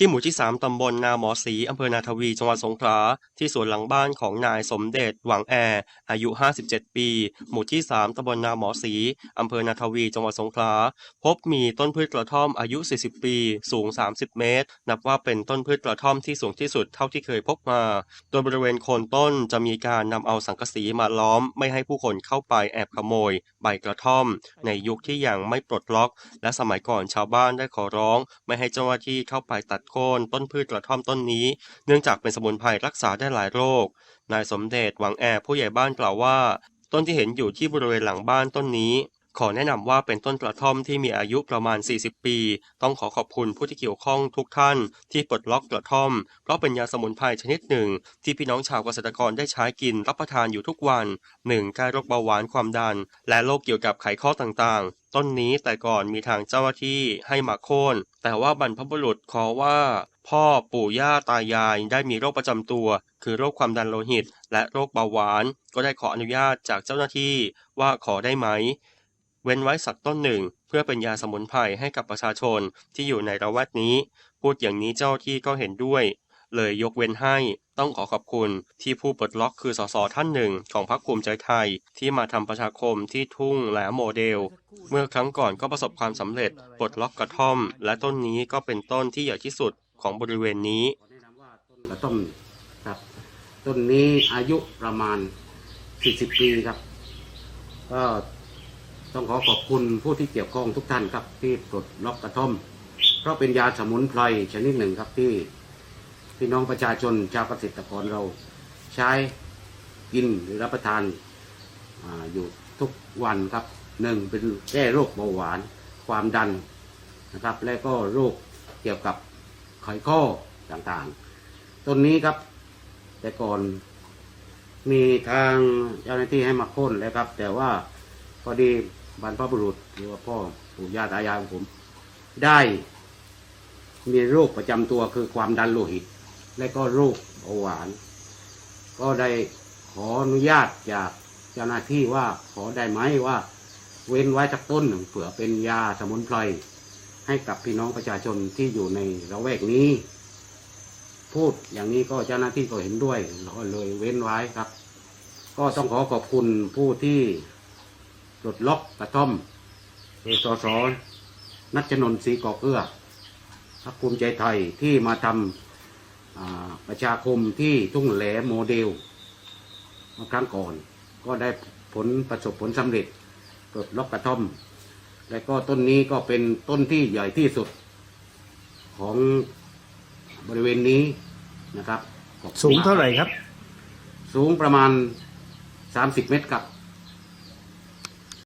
ที่หมู่ที่ 3 ตำบลนาหมอศรีอำเภอนาทวี จังหวัดสงขลา ที่สวนหลังบ้านของนายสมเด็จ หวังแอ อายุ 57 ปี หมู่ที่ 3 ตำบลนาหมอศรีอำเภอนาทวี จังหวัดสงขลา พบมีต้นพืชกระท่อมอายุ 40 ปี สูง 30 เมตร นับว่าเป็นต้นพืชกระท่อมที่สูงที่สุดเท่าที่เคยพบมา โดยบริเวณโคนต้นจะมีการนำเอาสังกะสีมาล้อม ไม่ให้ผู้คนเข้าไปแอบขโมย ใบกระท่อม ในยุคที่ยังไม่ปลดล็อก และสมัยก่อนชาวบ้านได้ขอร้อง ไม่ให้เจ้าหน้าที่เข้าไปตัดโค่นต้นพืชกระท่อมต้นนี้ เนื่องจากเป็นสมุนไพรรักษาได้หลายโรค นายสมเด็จหวังแอร์ผู้ใหญ่บ้านกล่าวว่า ต้นที่เห็นอยู่ที่บริเวณหลังบ้านต้นนี้ ขอแนะนำว่าเป็นต้นกระท่อมที่มีอายุประมาณ 40 ปี ต้องขอขอบคุณผู้ที่เกี่ยวข้องทุกท่านที่ปลดล็อกกระท่อม เพราะเป็นยาสมุนไพรชนิดหนึ่ง ที่พี่น้องชาวเกษตรกรได้ใช้กินรับประทานอยู่ทุกวัน 1. แก้โรคเบาหวานความดัน และโรคเกี่ยวกับไขข้อต่างๆ ต้นนี้แต่ก่อนมีทางเจ้าหน้าที่ให้มาโค่น แต่ว่าบรรพบุรุษขอว่าพ่อปู่ย่าตายายได้มีโรคประจำตัว คือโรคความดันโลหิต และโรคเบาหวาน ก็ได้ขออนุญาตจากเจ้าหน้าที่ว่าขอได้ไหม เว้นไว้สักต้นหนึ่ง เพื่อเป็นยาสมุนไพรให้กับประชาชนที่อยู่ในระแวกนี้ พูดอย่างนี้เจ้าที่ก็เห็นด้วย เลยยกเว้นให้ต้องขอขอบคุณที่ผู้ปลดล็อกคือสสท่านหนึ่งของพรรคภูมิใจไทยที่มาทำประชาคมที่ทุ่งแหลมโมเดล เมื่อครั้งก่อนก็ประสบความสำเร็จปลดล็อกกระท่อม และต้นนี้ก็เป็นต้นที่ใหญ่ที่สุดของบริเวณนี้กระต้นครับต้นนี้อายุประมาณ40ปีครับก็ ต้องขอขอบคุณผู้ที่เกี่ยวข้องทุกท่านครับที่ปลดล็อกกระท่อม เพราะเป็นยาสมุนไพรชนิดหนึ่งครับที่พี่น้องประชาชนชาวเกษตรกรเราใช้กินหรือรับประทานออยู่ทุกวันครับหนึ่งเป็นแก้โรคเบาหวานความดันนะครับ และก็โรคเกี่ยวกับไขข้อต่างๆ ต้นนี้ครับ แต่ก่อนมีทางเจ้าหน้าที่ให้มาค่นแล้วครับ แต่ว่าพอดี บรรพบุรุษหรือว่าพ่อปู่ย่าตายายของผม ได้ มีโรคประจำตัวคือความดันโลหิต และก็โรคเบาหวาน ก็ได้ขออนุญาตจากเจ้าหน้าที่ว่าขอได้ไหมว่า เว้นไว้สักต้นหนึ่งเผื่อเป็นยาสมุนไพรให้กับพี่น้องประชาชนที่อยู่ในระแวกนี้ พูดอย่างนี้ก็เจ้าหน้าที่ก็เห็นด้วยก็เลยเว้นไว้ครับ ก็ต้องขอขอบคุณผู้ที่ ดล็อกกระท่อมเอสสนัชนนท์ศรีกอเอื้อพรรคภูมิใจไทยที่มาทำอ่าประชาคมที่ทุ่งแหลโมเดลเมื่อครั้งก่อน ก็ได้ผลประสบผลสำเร็จปลดล็อกกระท่อม และก็ต้นนี้ก็เป็นต้นที่ใหญ่ที่สุดของบริเวณนี้นะครับขอบคุณสูงเท่าไหร่ครับ สูงประมาณ 30 เมตรครับ